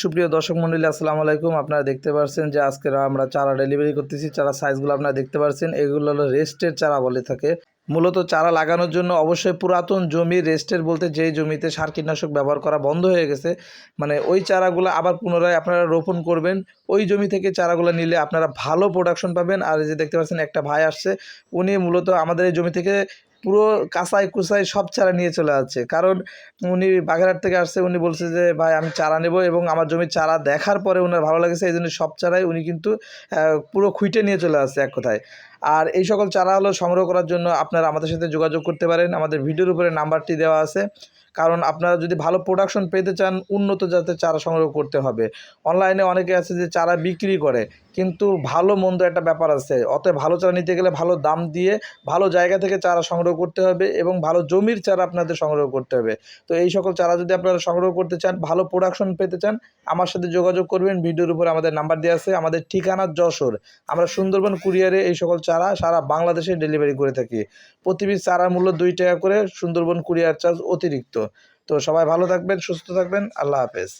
সুপ্রিয় দর্শক মন্ডলী, আসসালামু আলাইকুম। আপনারা দেখতে পাচ্ছেন যে আজকে আমরা চারা ডেলিভারি করতেছি। চারা সাইজগুলো আপনারা দেখতে পাচ্ছেন এগুলো হলো রেস্টের চারা বলে থাকে। মূলত চারা লাগানোর জন্য অবশ্যই পুরাতন জমি রেস্টের বলতে যেই জমিতে সার কীটনাশক ব্যবহার করা বন্ধ হয়ে গেছে মানে ওই চারাগুলো আবার পুনরায় আপনারা রোপণ করবেন। ওই জমি থেকে চারাগুলো নিলে আপনারা ভালো প্রোডাকশন পাবেন। আর যে দেখতে পাচ্ছেন, একটা ভাই আসছে। উনি মূলত আমাদের এই জমি থেকে পুরো কাঁচাই কুচাই সব চারা নিয়ে চলে যাচ্ছে কারণ উনি বাগেরহাট থেকে আসছে, উনি বলছে যে, ভাই, আমি চারা নেব এবং আমার জমির চারা দেখার পরে ওনার ভালো লেগেছে, এই জন্য সব চারাই উনি কিন্তু পুরো খুঁটে নিয়ে চলে আসছে এক কথায়। আর এই সকল চারা হলো সংগ্রহ করার জন্য আপনারা আমাদের সাথে যোগাযোগ করতে পারেন। আমাদের ভিডিওর উপরে নাম্বারটি দেওয়া আছে। কারণ আপনারা যদি ভালো প্রোডাকশন পেতে চান, উন্নত জাতের চারা সংগ্রহ করতে হবে। অনলাইনে অনেকে আছে যে চারা বিক্রি করে। কিন্তু ভালো মন্দ একটা ব্যাপার আছে। অতএব ভালো চারা নিতে গেলে ভালো দাম দিয়ে ভালো জায়গা থেকে চারা সংগ্রহ করতে হবে এবং ভালো জমির চারা আপনাদের সংগ্রহ করতে হবে। তো এই সকল চারা যদি আপনারা সংগ্রহ করতে চান, ভালো প্রোডাকশন পেতে চান, আমার সাথে যোগাযোগ করবেন। ভিডিওর উপরে আমাদের নাম্বার দেওয়া আছে। আমাদের ঠিকানা যশোর। আমরা সুন্দরবন কুরিয়ারে এই সকল চারা সারা বাংলাদেশে ডেলিভারি করে থাকি। প্রতি পিস চারার মূল্য দুই টাকা করে সুন্দরবন কুরিয়ার চার্জ অতিরিক্ত। তো সবাই ভালো থাকবেন, সুস্থ থাকবেন। আল্লাহ হাফেজ।